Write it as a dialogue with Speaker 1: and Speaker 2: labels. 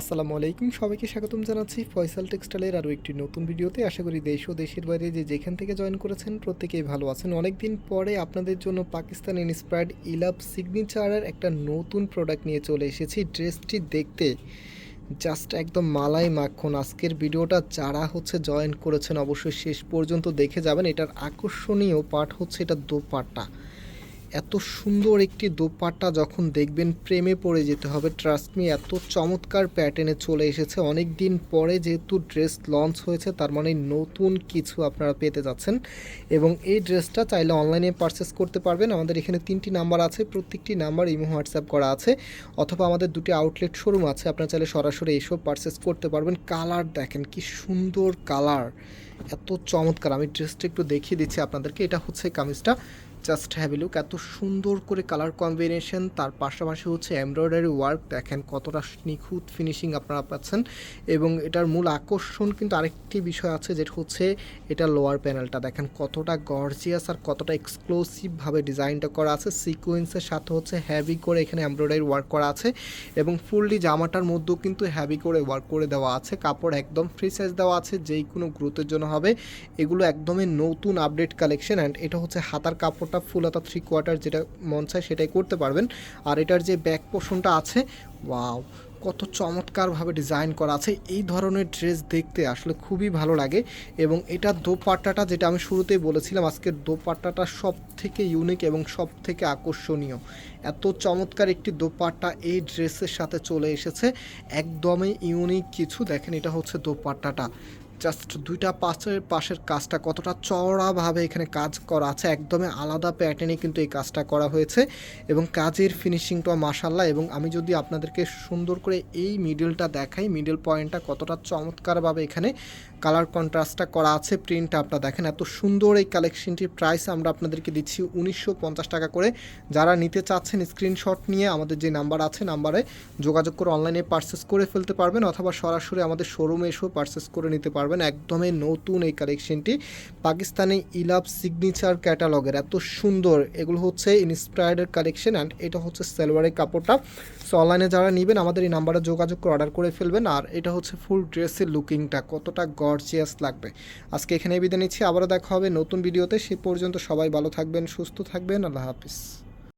Speaker 1: আসসালামু আলাইকুম, সবাইকে স্বাগতম জানাচ্ছি ফয়সাল টেক্সটাইলের আরও একটি নতুন ভিডিওতে। আশা করি দেশ ও দেশের বাইরে যে যেখান থেকে জয়েন করেছেন প্রত্যেকেই ভালো আছেন। অনেকদিন পরে আপনাদের জন্য পাকিস্তান ইন্সপায়ার্ড ইলাভ সিগনেচারের একটা নতুন প্রোডাক্ট নিয়ে চলে এসেছি। ড্রেসটি দেখতে জাস্ট একদম মালাই মাখন। আজকের ভিডিওটা যারা হচ্ছে জয়েন করেছেন অবশ্যই শেষ পর্যন্ত দেখে যাবেন। এটার আকর্ষণীয় পার্ট হচ্ছে এটা দোপাট্টা। এত সুন্দর একটি দোপাট্টা যখন দেখবেন, প্রেমে পড়ে যেতে হবে। ট্রাস্ট মি এত চমৎকার প্যাটার্নে চলে এসেছে। অনেক দিন পরে যেহেতু ড্রেস লঞ্চ হয়েছে, তার মানে নতুন কিছু আপনারা পেতে যাচ্ছেন। এবং এই ড্রেসটা চাইলে অনলাইনে পারচেস করতে পারবেন। আমাদের এখানে তিনটি নাম্বার আছে, প্রত্যেকটি নাম্বার ইমো হোয়াটসঅ্যাপ করা আছে, অথবা আমাদের দুটি আউটলেট শোরুম আছে। আপনারা চাইলে সরাসরি এইসব পারচেস করতে পারবেন। কালার দেখেন, কি সুন্দর কালার এত চমৎকার, আমি ড্রেসটা একটু দেখিয়ে দিচ্ছি আপনাদেরকে। এটা হচ্ছে কামিজটা। জাস্ট হ্যাভ লুক এত সুন্দর করে কালার কম্বিনেশন তার পাশাপাশি হচ্ছে এমব্রয়ডারি ওয়ার্ক দেখেন কতটা নিখুঁত ফিনিশিং আপনারা পাচ্ছেন। এবং এটার মূল আকর্ষণ কিন্তু আরেকটি বিষয় আছে, যেটা হচ্ছে এটা লোয়ার প্যানেলটা দেখেন কতটা গর্জিয়াস আর কতটা এক্সক্লুসিভভাবে ডিজাইনটা করা আছে। সিকোয়েন্সের সাথে হচ্ছে হ্যাভি করে এখানে এমব্রয়ডারি ওয়ার্ক করা আছে। এবং ফুললি জামাটার মধ্যেও কিন্তু হ্যাভি করে ওয়ার্ক করে দেওয়া আছে। কাপড় একদম ফ্রি সাইজ দেওয়া আছে, যেই কোনো গ্রোথের জন্য হবে। এগুলো একদমই নতুন আপডেট কালেকশন অ্যান্ড এটা হচ্ছে হাতার কাপড়টা ফুল অর্থাৎ থ্রি কোয়ার্টার যেটা মন চায় সেটাই করতে পারবেন। আর এটার যে ব্যাক পোর্শনটা আছে ওয়াও কত চমৎকারভাবে ডিজাইন করা আছে। এই ধরনের ড্রেস দেখতে আসলে খুবই ভালো লাগে এবং এটা দোপাট্টাটা যেটা আমি শুরুতেই বলেছিলাম, আজকের দোপাট্টাটা সব থেকে ইউনিক এবং সব থেকে আকর্ষণীয়। এত চমৎকার একটি দোপাট্টা এই ড্রেসের সাথে চলে এসেছে। একদমই ইউনিক কিছু। দেখেন, এটা হচ্ছে দোপাট্টাটা। জাস্ট দুইটা পাশের পাশের কাজটা কতটা চওড়াভাবে এখানে কাজ করা আছে, একদমই আলাদা প্যাটার্নে কিন্তু এই কাজটা করা হয়েছে। এবং কাজের ফিনিশিংটা মাসাল্লাহ এবং আমি যদি আপনাদেরকে সুন্দর করে এই মিডলটা দেখাই মিডল পয়েন্টটা কতটা চমৎকারভাবে এখানে কালার কন্ট্রাস্টটা করা আছে প্রিন্টটা আপনারা দেখেন, এত সুন্দর এই কালেকশনটির প্রাইস আমরা আপনাদেরকে দিচ্ছি উনিশশো পঞ্চাশ টাকা করে। যারা নিতে চাচ্ছেন স্ক্রিনশট নিয়ে, আমাদের যে নাম্বার আছে নাম্বারে যোগাযোগ করে অনলাইনে পারচেস করে ফেলতে পারবেন, অথবা সরাসরি আমাদের শোরুমে এসেও পারচেস করে নিতে পারবেন। একদমই নতুন এই কালেকশনটি পাকিস্তানি ইলাভ সিগনেচার ক্যাটালগের এত সুন্দর। এগুলো হচ্ছে ইন্সপায়ার্ডের কালেকশন অ্যান্ড এটা হচ্ছে সেলভারের কাপড়টা। সো অনলাইনে যারা নেবেন, আমাদের এই নাম্বারে যোগাযোগ করে অর্ডার করে ফেলবেন। আর এটা হচ্ছে ফুল ড্রেসের লুকিংটা কতটা গর্জিয়াস লাগবে। আজকে এখানে বিদায় নিচ্ছি। আবারও দেখা হবে নতুন ভিডিওতে সে পর্যন্ত সবাই ভালো থাকবেন, সুস্থ থাকবেন। আল্লাহ হাফিজ।